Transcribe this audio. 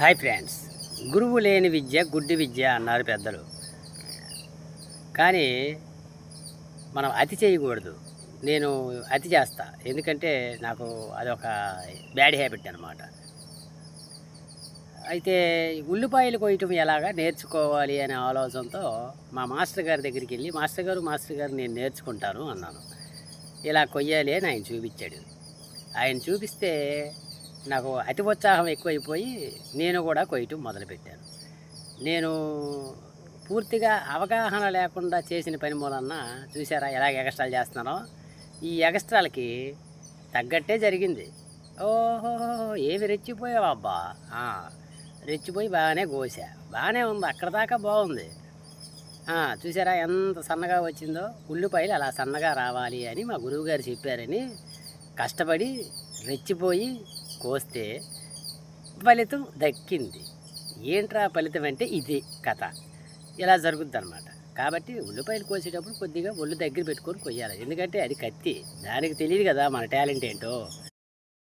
Hi friends. గురువు లేని విద్య గుడ్డి విద్య అన్నారు పెద్దలు. కానీ మనం అతి చేయకూడదు. నేను అతి చేస్తా. ఎందుకంటే నాకు అదొక బ్యాడ్ హ్యాబిట్ అనమాట అయితే ఉల్లిపాయలు కొయ్యటం ఎలాగా నేర్చుకోవాలి అనే ఆలోచనతో మా మాస్టర్ గారి దగ్గరికి వెళ్ళి మాస్టర్ గారు మాస్టర్ గారు నేను నేర్చుకుంటాను అన్నాను. ఇలా కొయ్యాలి అని ఆయన చూపించాడు. ఆయన చూపిస్తే నాకు అతి ఉత్సాహం ఎక్కువైపోయి నేను కూడా కొయ్యటం మొదలుపెట్టాను. నేను పూర్తిగా అవగాహన లేకుండా చేసిన పని మూలన్న చూసారా ఎలాగ ఎగస్ట్రాలు చేస్తున్నానో? ఈ ఎగస్ట్రాలకి తగ్గట్టే జరిగింది. ఓహో ఏమి రెచ్చిపోయావు అబ్బా? రెచ్చిపోయి బాగానే కోసా. బాగానే ఉంది అక్కడ దాకా బాగుంది. చూసారా ఎంత సన్నగా వచ్చిందో? ఉల్లిపాయలు అలా సన్నగా రావాలి అని మా గురువుగారు చెప్పారని కష్టపడి రెచ్చిపోయి కోస్తే ఫలితం దక్కింది. ఏంట్రా ఫలితం అంటే ఇది కథ. ఇలా జరుగుద్ది అనమాట కాబట్టి ఉల్లిపాయలు కోసేటప్పుడు కొద్దిగా ఒళ్ళు దగ్గర పెట్టుకొని కొయ్యాలి. ఎందుకంటే అది కత్తి. దానికి తెలియదు కదా మన టాలెంట్ ఏంటో.